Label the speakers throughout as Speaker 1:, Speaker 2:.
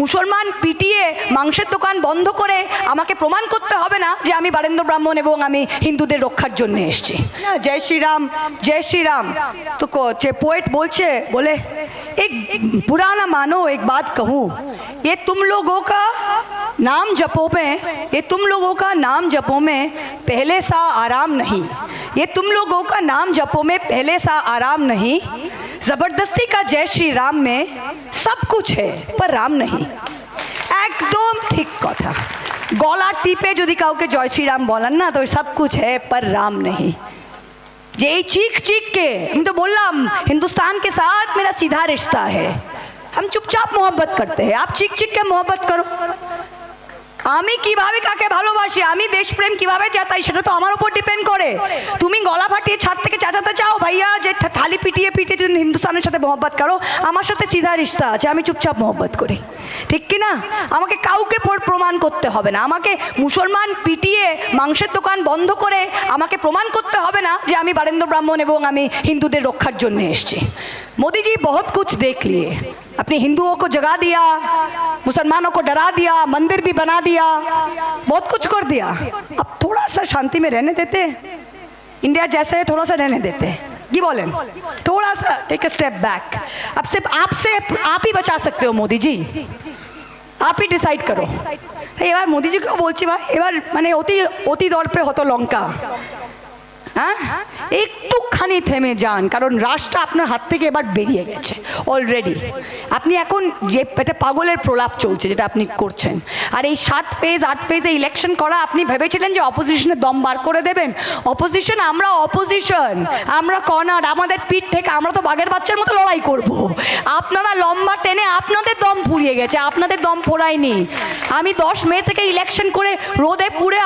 Speaker 1: মুসলমান পিটিয়ে মাংসের দোকান বন্ধ করে আমাকে প্রমাণ করতে হবে না যে আমি বারেন্দ্র ব্রাহ্মণ এবং আমি হিন্দুদের রক্ষার জন্য এসছি। জয় শ্রীরাম জয় শ্রীরাম। তো যে পোয়েট বলছে, বলে, এক পুরানা মানো, এক বাত কহু, এ তুম লোগো কা নাম জপো মে, এ তুম লোগো কা নাম জপো মে पहले সা আরাম नहीं ये तुम लोगों का नाम जपो में पहले सा आराम नहीं। ज़बरदस्ती का जय श्री राम में सब कुछ है, पर राम नहीं। একদম ঠিক কথা গলা টিপে যদি কাউকে जय श्री राम না ना तो सब कुछ है, पर राम नहीं। ये चीख चीख के, हम तो बोला हिंदुस्तान के साथ मेरा सीधा रिश्ता है। हम चुपचाप मोहब्बत करते हैं। आप चीख चीख के मोहब्बत करो। আমি কীভাবে কাকে ভালোবাসি? আমি দেশপ্রেম কীভাবে চেতাই সেটা তো আমার উপর ডিপেন্ড করে। তুমি গলা ফাটিয়ে ছাদ থেকে চাচাতে চাও? ভাইয়া, যে থালি পিটিয়ে পিটিয়ে যদি হিন্দুস্তানের সাথে মহব্বত করো, আমার সাথে সিধা রিস্তা আছে, আমি চুপচাপ মহব্বত করি। ঠিক কি না? আমাকে কাউকে প্রমাণ করতে হবে না। আমাকে মুসলমান পিটিয়ে মাংসের দোকান বন্ধ করে আমাকে প্রমাণ করতে হবে না যে আমি বারেন্দ্র ব্রাহ্মণ এবং আমি হিন্দুদের রক্ষার জন্য এসছি। মোদিজি, বহুত কুছ দেখ লিয়ে। আপনি হিন্দুও কো জগা দিয়া। मुसलमानों को डरा दिया मंदिर भी बना दिया बहुत कुछ कर दिया अब थोड़ा सा शांति में रहने देते इंडिया जैसे है थोड़ा सा रहने देते की बोलें थोड़ा सा टेक अ स्टेप बैक अब सिर्फ आपसे आप ही बचा सकते हो मोदी जी आप ही ডিসাইড করো এবার মোদিজিকেও বলছি ভাই এবার মানে অতি অতি দর্পে হতো লঙ্কা হ্যাঁ? একটুখানি থেমে যান, কারণ রাশটা আপনার হাত থেকে এবার বেরিয়ে গেছে অলরেডি আপনি এখন যে একটা পাগলের প্রলাপ চলছে যেটা আপনি করছেন, আর এই সাত ফেজ আট ফেজে ইলেকশন করা, আপনি ভেবেছিলেন যে অপোজিশনের দম বার করে দেবেন? অপোজিশন আমরা অপোজিশন আমরা কর্নার আমাদের পিঠ থেকে আমরা তো বাঘের বাচ্চার মতো লড়াই করব। আপনারা লম্বা টেনে আপনাদের দম ফুরিয়ে গেছে, আপনাদের দম ফোরায়নি। আমি দশ মে থেকে ইলেকশন করে রোদে পুড়ে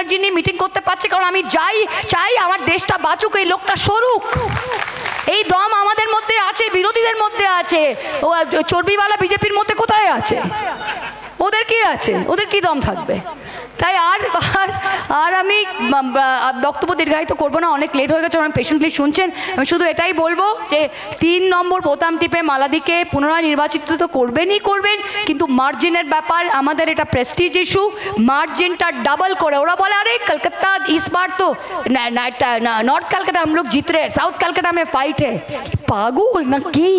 Speaker 1: এনার্জি নিয়ে মিটিং করতে পারছি, কারণ আমি যাই, চাই আমার দেশটা বাঁচুক, এই লোকটা সরুক। এই দম আমাদের মধ্যে আছে, বিরোধীদের মধ্যে আছে। ও, চর্বিওয়ালা বিজেপির মধ্যে কোথায় আছে? ওদের কি আছে? ওদের কি দম থাকবে? তাই আর আর আমি উম, আহ, বক্তব্য দীর্ঘায়িত করবো না অনেক লেট হয়ে গেছে আমি পেশেন্টলি শুনছেন আমি শুধু এটাই বলবো যে তিন নম্বর বোতাম টিপে মালাদিকে পুনরায় নির্বাচিত তো করবেনই করবেন কিন্তু মার্জিনের ব্যাপার আমাদের এটা প্রেস্টিজ ইস্যু মার্জিনটা ডাবল করে ওরা বলে আরে কলকাতা इस बार तो नॉर्थ कलकत्ता हम लोग जीत रहे साउथ कलकत्ता में फाइट है পাগল না কি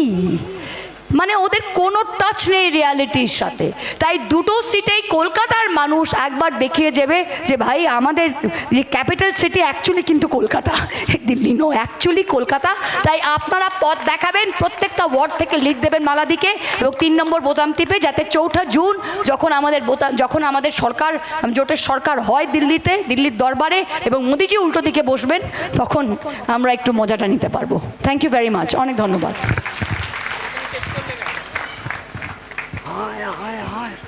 Speaker 1: মানে ওদের কোনো টাচ নেই রিয়ালিটির সাথে। তাই দুটো সিটেই কলকাতার মানুষ একবার দেখিয়ে যাবে যে, ভাই, আমাদের যে ক্যাপিটাল সিটি অ্যাকচুয়ালি কিন্তু কলকাতা, দিল্লি নো অ্যাকচুয়ালি কলকাতা। তাই আপনারা পথ দেখাবেন, প্রত্যেকটা ওয়ার্ড থেকে লিড দেবেন মালাদিকে এবং তিন নম্বর বোতাম টিপে যাতে চৌঠা জুন যখন আমাদের বোতাম যখন আমাদের সরকার, জোটের সরকার হয় দিল্লিতে, দিল্লির দরবারে এবং মোদিজি উল্টো দিকে বসবেন, তখন আমরা একটু মজাটা নিতে পারব। থ্যাংক ইউ ভেরি মাচ অনেক ধন্যবাদ। Hayır hayır hayır.